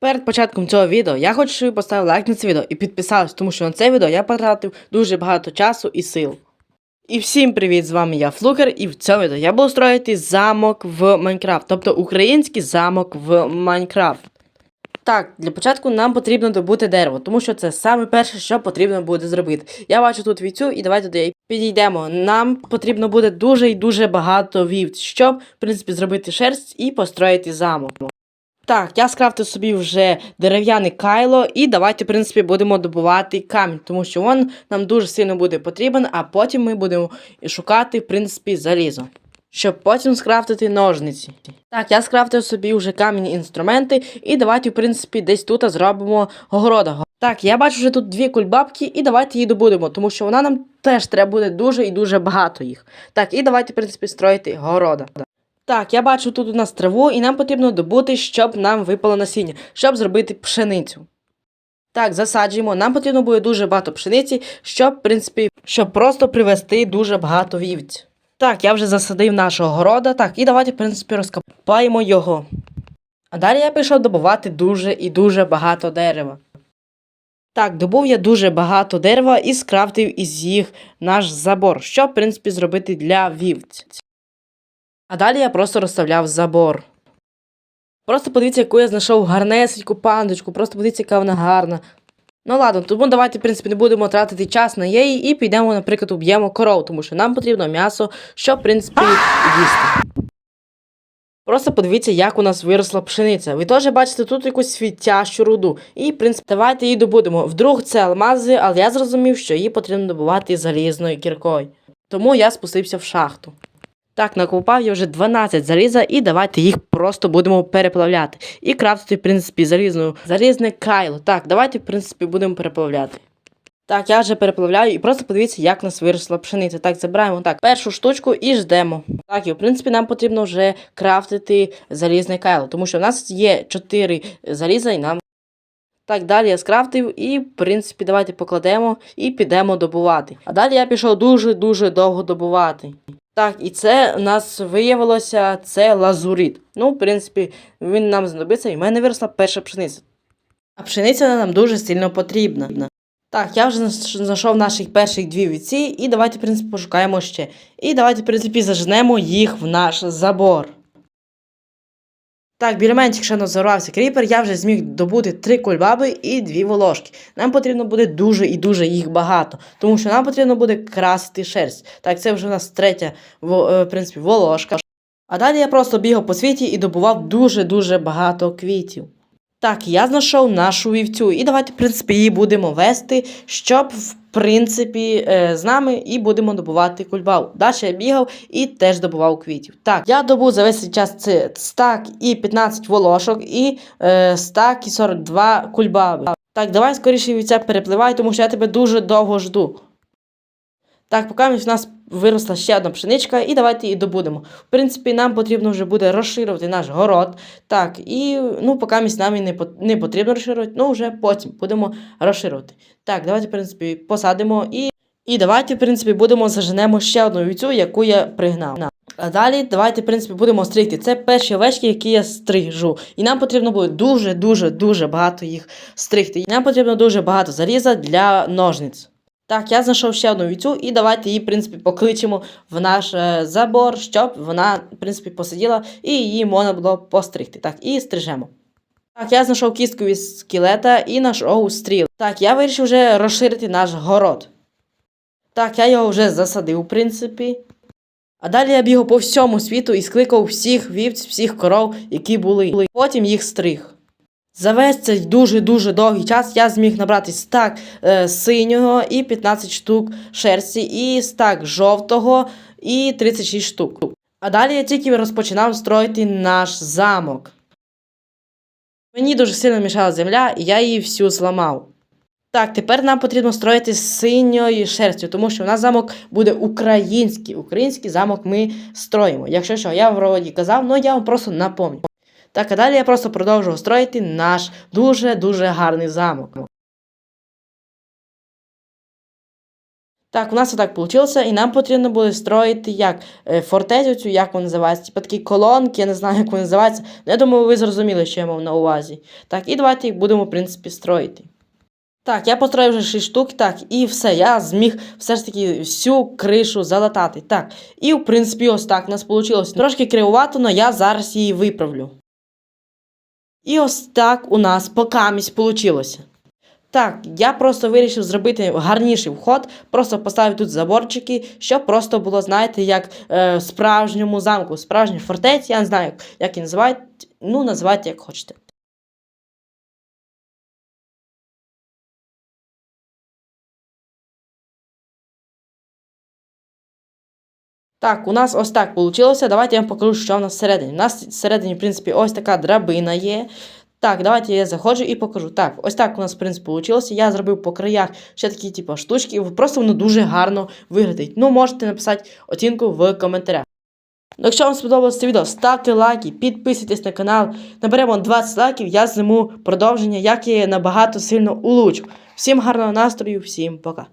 Перед початком цього відео я хочу, щоб ви поставили лайк на це відео і підписались, тому що на це відео я потратив дуже багато часу і сил. І всім привіт! З вами я Флукер, і в цьому відео я буду строїти замок в Майнкрафт, тобто український замок в Майнкрафт. Так, для початку нам потрібно добути дерево, тому що це саме перше, що потрібно буде зробити. Я бачу тут вівцю, і давайте до неї підійдемо. Нам потрібно буде дуже і дуже багато вівць, щоб, в принципі, зробити шерсть і построїти замок. Так, я скрафтив собі вже дерев'яне кайло, і давайте, в принципі, будемо добувати камінь, тому що він нам дуже сильно буде потрібен, а потім ми будемо шукати, в принципі, залізо. Щоб потім скрафтити ножниці. Так, я скрафтив собі вже кам'яні інструменти, і давайте, в принципі, десь тут зробимо города. Так, я бачу вже тут дві кульбабки, і давайте її добудемо, тому що вона нам теж треба буде дуже і дуже багато їх. Так, і давайте, в принципі, строїти города. Так, я бачу тут у нас траву, і нам потрібно добути, щоб нам випало насіння, щоб зробити пшеницю. Так, засаджуємо. Нам потрібно буде дуже багато пшениці, щоб, в принципі, щоб просто привезти дуже багато вівць. Так, я вже засадив нашого города. Так, і давайте, в принципі, розкопаємо його. А далі я пішов добувати дуже і дуже багато дерева. Так, добув я дуже багато дерева і скрафтив із їх наш забор, щоб, в принципі, зробити для вівць. А далі я просто розставляв забор. Просто подивіться, яку я знайшов гарнесеньку пандочку, просто подивіться, яка вона гарна. Ну ладно, тому давайте, в принципі, не будемо тратити час на її і підемо, наприклад, уб'ємо коров, тому що нам потрібно м'ясо, щоб, в принципі, їсти. Просто подивіться, як у нас виросла пшениця. Ви теж бачите тут якусь світящу руду. І, в принципі, давайте її добудемо. Вдруг це алмази, але я зрозумів, що її потрібно добувати залізною кіркою. Тому я спустився в шахту. Так, накопав я вже 12 заліза, і давайте їх просто будемо переплавляти. І крафтити, в принципі, залізну, залізне кайло. Так, давайте, в принципі, будемо переплавляти. Так, я вже переплавляю і просто подивіться, як нас виросла пшениця. Так, забираємо так, першу штучку і ждемо. Так, і в принципі нам потрібно вже крафтити залізне кайло, тому що в нас є 4 заліза і нам. Так, далі я скрафтив і, в принципі, давайте покладемо і підемо добувати. А далі я пішов дуже-дуже довго добувати. Так, і це у нас виявилося це лазурит. Ну, в принципі, він нам знадобиться, і в мене виросла перша пшениця. А пшениця нам дуже сильно потрібна. Так, я вже знайшов наших перших дві віці, і давайте, в принципі, пошукаємо ще. І давайте, в принципі, зажнемо їх в наш забор. Так, біля мене тільки ще назорвався кріпер, я вже зміг добути три кольбаби і дві волошки. Нам потрібно буде дуже і дуже їх багато, тому що нам потрібно буде красити шерсть. Так, це вже в нас третя е, в принципі, волошка. А далі я просто бігав по світі і добував дуже-дуже багато квітів. Так, я знайшов нашу вівцю, і давайте, в принципі, її будемо вести, щоб, в принципі, е, з нами і будемо добувати кульбабу. Далі я бігав і теж добував квітів. Так, я добув за весь час це стак і 15 волошок, і е, стак і 42 кульбаби. Так, давай скоріше вівця перепливай, тому що я тебе дуже довго жду. Так, поки в нас виросла ще одна пшеничка, і давайте її добудемо. В принципі, нам потрібно вже буде розширювати наш город. Так, і ну, поки нам і не, потрібно розширювати, ну вже потім будемо розширювати. Так, давайте, в принципі, посадимо і. І давайте, в принципі, будемо заженемо ще одну вівцю, яку я пригнав. А далі давайте, в принципі, будемо стригти. Це перші овечки, які я стрижу. І нам потрібно буде дуже, дуже, багато їх стригти. Нам потрібно дуже багато заліза для ножниць. Так, я знайшов ще одну вівцю, і давайте її, в принципі, покличемо в наш е, забор, щоб вона, в принципі, посиділа і її можна було постригти. Так, і стрижемо. Так, я знайшов кістку від скелета і знайшов стріл. Так, я вирішив вже розширити наш город. Так, я його вже засадив, в принципі. А далі я бігав по всьому світу і скликав всіх вівць, всіх коров, які були. Потім їх стриг. За весь цей дуже-дуже довгий час я зміг набрати стак е, синього і 15 штук шерсті, і стак жовтого і 36 штук. А далі я тільки розпочинав строїти наш замок. Мені дуже сильно мішала земля, і я її всю зламав. Так, тепер нам потрібно строїти синьою шерстю, тому що у нас замок буде український. Український замок ми строїмо. Якщо що, я вроді казав, але я вам просто напомню. Так, а далі я просто продовжував строїти наш дуже-дуже гарний замок. Так, у нас отак вийшло, і нам потрібно буде строїти як е, фортецю цю, як вона називається, типу такі колонки, я не знаю, як вони називаються. Ну, я думаю, ви зрозуміли, що я мав на увазі. Так, і давайте їх будемо, в принципі, строїти. Так, я построїв вже 6 штук, так, і все, я зміг все ж таки всю кришу залатати. Так, і в принципі, ось так у нас вийшло. Трошки кривувато, але я зараз її виправлю. І ось так у нас покамість получилося. Так, я просто вирішив зробити гарніший вход, просто поставив тут заборчики, щоб просто було, знаєте, як е, справжньому замку, справжній фортеці, я не знаю, як її називають, ну, називайте як хочете. Так, у нас ось так вийшло. Давайте я вам покажу, що в нас всередині. У нас всередині, в принципі, ось така драбина є. Так, давайте я заходжу і покажу. Так, ось так у нас, в принципі, вийшло. Я зробив по краях ще такі, типу, штучки, і просто воно дуже гарно виглядить. Ну, можете написати оцінку в коментарях. Ну, якщо вам сподобалося це відео, ставте лайки, підписуйтесь на канал. Наберемо 20 лайків, я зніму продовження, як я набагато сильно улучшу. Всім гарного настрою, всім пока.